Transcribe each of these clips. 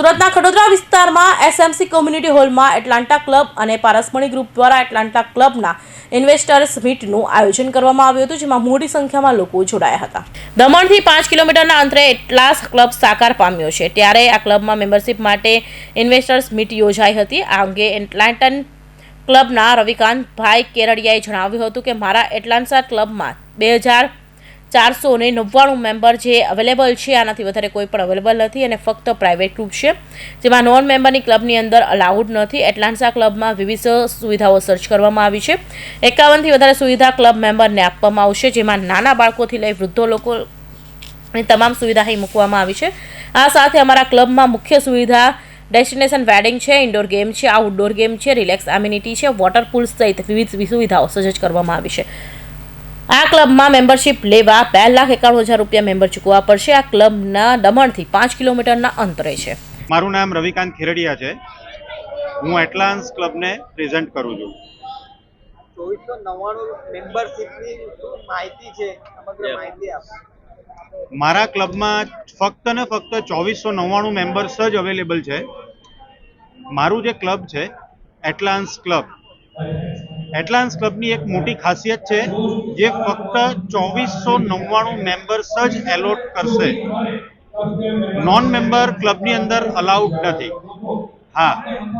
સુરતના ખડોદરા વિસ્તારમાં SMC community હોલમાં એટલાન્ટા ક્લબ અને પારસમણી ગ્રુપ દ્વારા એટલાન્ટા ક્લબના ઇન્વેસ્ટર્સ મીટનું આયોજન કરવામાં આવ્યું હતું, જેમાં મોટી સંખ્યામાં લોકો જોડાયા હતા. દમણથી પાંચ કિલોમીટરના અંતરે એટલાસ ક્લબ સાકાર પામ્યો છે. ત્યારે આ ક્લબમાં મેમ્બરશિપ માટે ઇન્વેસ્ટર્સ મીટ યોજાઈ હતી. આ અંગે એટલાન્ટન ક્લબના રવિકાંતભાઈ કેરડિયાએ જણાવ્યું હતું કે, મારા એટલાન્સા ક્લબમાં બે હજાર ચારસો ને નવ્વાણું મેમ્બર જે અવેલેબલ છે, આનાથી વધારે કોઈ પણ અવેલેબલ નથી અને ફક્ત પ્રાઇવેટ ગ્રુપ છે. જેમાં નોન મેમ્બરની ક્લબની અંદર અલાઉડ નથી. એટલાન્સા ક્લબમાં વિવિધ સુવિધાઓ સર્ચ કરવામાં આવી છે. એકાવનથી વધારે સુવિધા ક્લબ મેમ્બરને આપવામાં આવશે, જેમાં નાના બાળકોથી લઈ વૃદ્ધો લોકો ની તમામ સુવિધા અહીં મૂકવામાં આવી છે. આ સાથે અમારા ક્લબમાં મુખ્ય સુવિધા ડેસ્ટિનેશન વેડિંગ છે ઇન્ડોર ગેમ છે આઉટડોર ગેમ છે રિલેક્સ એમ્યુનિટી છે વોટર પૂલ સહિત વિવિધ સુવિધાઓ સજ્જ કરવામાં આવી છે. આ ક્લબમાં મેમ્બરશિપ લેવા બે લાખ એકાણું હજાર રૂપિયા મેમ્બર ચૂકવવા પડશે. આ ક્લબના દમણથી પાંચ કિલોમીટરના અંતરે છે. મારું નામ રવિકાંત ખેરડિયા છે. હું એટલાન્સ ક્લબને પ્રેઝન્ટ કરું છું. ચોવીસો નવ્વાણું મેમ્બરશીપની માહિતી છે? સમગ્ર માહિતી આપો. મારા ક્લબમાં ફક્ત ને ફક્ત ચોવીસો નવ્વાણું મેમ્બર્સ જ અવેલેબલ છે. મારું જે ક્લબ છે એટલાન્સ ક્લબ. એટલાન્સ ક્લબની એક મોટી ખાસિયત છે, જે ફક્ત ચોવીસો નવ્વાણું મેમ્બર્સ જ એલોટ કરશે. નોન મેમ્બર ક્લબની અંદર અલાઉડ નથી. હા,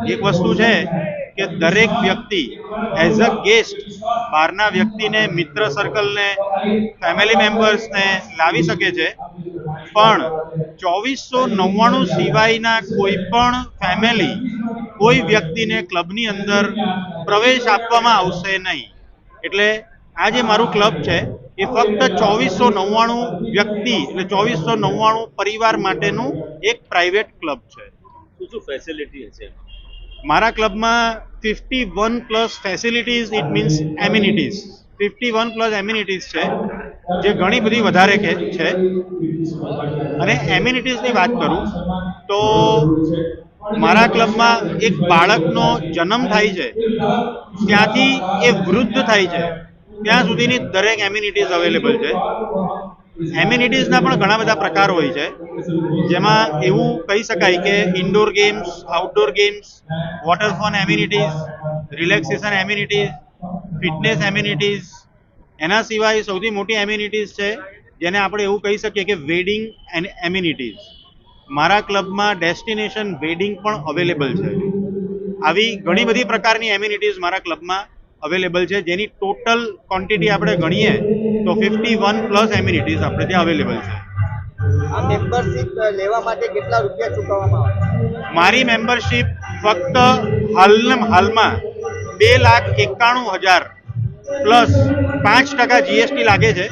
એક વસ્તુ છે કે દરેક વ્યક્તિ એઝ અ ગેસ્ટ બહારના વ્યક્તિને મિત્ર સર્કલને ફેમિલી મેમ્બર્સને લાવી શકે છે પણ ચોવીસો નવ્વાણું સિવાયના કોઈ પણ ફેમિલી કોઈ વ્યક્તિને ક્લબની અંદર પ્રવેશ આપવામાં આવશે નહીં. એટલે આ જે મારું ક્લબ છે એ ફક્ત ચોવીસો નવ્વાણું વ્યક્તિ એટલે ચોવીસો નવ્વાણું પરિવાર માટેનું એક પ્રાઇવેટ ક્લબ છે. શું શું ફેસિલિટી હશે? મારા ક્લબમાં fifty one plus facilities it means amenities fifty one plus amenities છે. જે ઘણી બધી વધારે છે. અને એમ્યુનિટીઝની વાત કરું, તો મારા ક્લબમાં એક બાળકનો જન્મ થાય છે. ત્યાંથી એ વૃદ્ધ થાય છે. ત્યાં સુધીની દરેક એમ્યુનિટીઝ અવેલેબલ છે. એમ્યુનિટીઝના પણ ઘણા બધા પ્રકાર હોય છે. જેમાં એવું કહી શકાય કે indoor games outdoor games વોટરફોન amenities relaxation amenities fitness amenities એના સિવાય સૌથી મોટી એમ્યુનિટીઝ છે જેને આપણે એવું કહી શકીએ કે વેડિંગ એન્ડ એમ્યુનિટીઝ મારા ક્લબમાં ડેસ્ટિનેશન વેડિંગ પણ અવેલેબલ છે. આવી ઘણી બધી પ્રકારની એમ્યુનિટીઝ મારા ક્લબમાં અવેલેબલ છે. જેની ટોટલ ક્વોન્ટિટી આપણે ગણીએ તો ફિફ્ટી વન પ્લસ એમ્યુનિટીઝ આપણે ત્યાં અવેલેબલ છે. આ મેમ્બરશીપ લેવા માટે કેટલા રૂપિયા ચૂકવવામાં આવે? મારી મેમ્બરશિપ ફક્ત હાલના હાલમાં બે લાખ એકાણું હજાર પ્લસ પાંચ ટકા જીએસટી લાગે છે.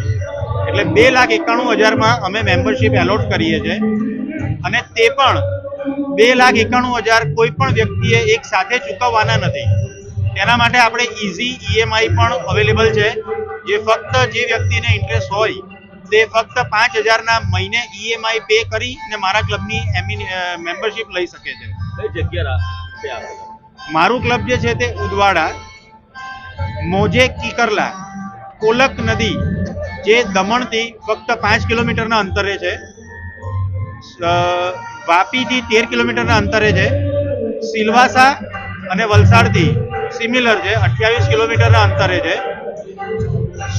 એટલે બે લાખ એકાણું હજારમાં અમે મેમ્બરશિપ એલોટ કરીએ છીએ. અને તે પણ બે લાખ એકાણું હજાર કોઈ પણ વ્યક્તિએ એક સાથે ચૂકવવાના નથી. તેના માટે આપણે ઇઝી ઈએમઆઈ પણ અવેલેબલ છે. જે ફક્ત જે વ્યક્તિને ઇન્ટરેસ્ટ હોય તે ફક્ત પાંચ હજારના મહિને ઈએમઆઈ પે કરી અને મારા ક્લબની મેમ્બરશિપ લઈ શકે છે? મારું ક્લબ જે છે તે ઉદવાડા મોજે કિકરલા. કોલક નદી, જે દમણથી ફક્ત પાંચ કિલોમીટરના અંતરે છે. વાપીથી તેર કિલોમીટરના અંતરે છે. સિલવાસા અને વલસાડથી સિમિલર છે, અઠ્યાવીસ કિલોમીટરના અંતરે છે.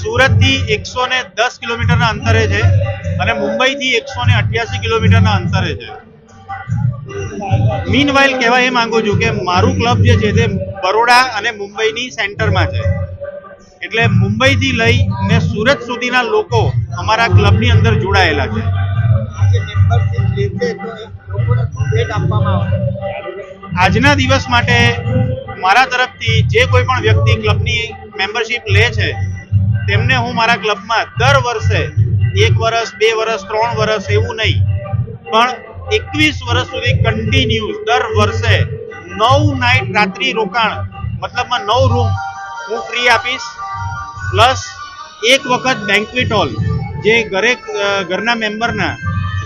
સુરતથી એકસો ને દસ કિલોમીટરના અંતરે છે અને મુંબઈથી એકસો ને અઠ્યાસી કિલોમીટરના અંતરે છે. મીન વાઇલ કહેવા એ માંગુ છું કે મારું ક્લબ જે છે તે બરોડા અને મુંબઈની સેન્ટરમાં છે. એટલે મુંબઈથી લઈને સુરત સુધીના લોકો અમારા ક્લબની અંદર જોડાયેલા છે. આજના દિવસ માટે મારા તરફથી જે કોઈ પણ વ્યક્તિ ક્લબની મેમ્બરશિપ લે છે તેમને હું મારા ક્લબમાં દર વર્ષે એક વર્ષ બે વર્ષ ત્રણ વર્ષ એવું નહીં પણ એકવીસ વર્ષ સુધી કન્ટિન્યુઅસ દર વર્ષે નવ નાઇટ રાત્રિ રોકાણ મતલબમાં નવ રૂમ હું ફ્રી આપીશ. પ્લસ એક વખત બેન્કવેટ હોલ જે ઘરે ઘરના મેમ્બરના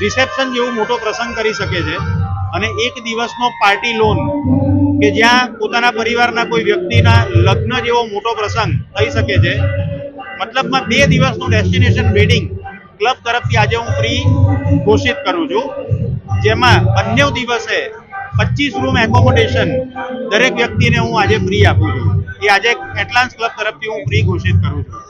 રિસેપ્શન જેવો મોટો પ્રસંગ કરી શકે છે. અને એક દિવસનો પાર્ટી લોન કે જ્યાં પોતાના પરિવારના કોઈ વ્યક્તિના લગ્ન જેવો મોટો પ્રસંગ થઈ શકે છે. મતલબમાં બે દિવસનું ડેસ્ટિનેશન વેડિંગ ક્લબ તરફથી આજે હું ફ્રી ઘોષિત કરું છું. જેમાં બંને દિવસે પચીસ રૂમ એકોમોડેશન દરેક વ્યક્તિને હું આજે ફ્રી આપું છું. એ આજે એટલાન્સ ક્લબ તરફથી હું ફ્રી ઘોષિત કરું છું.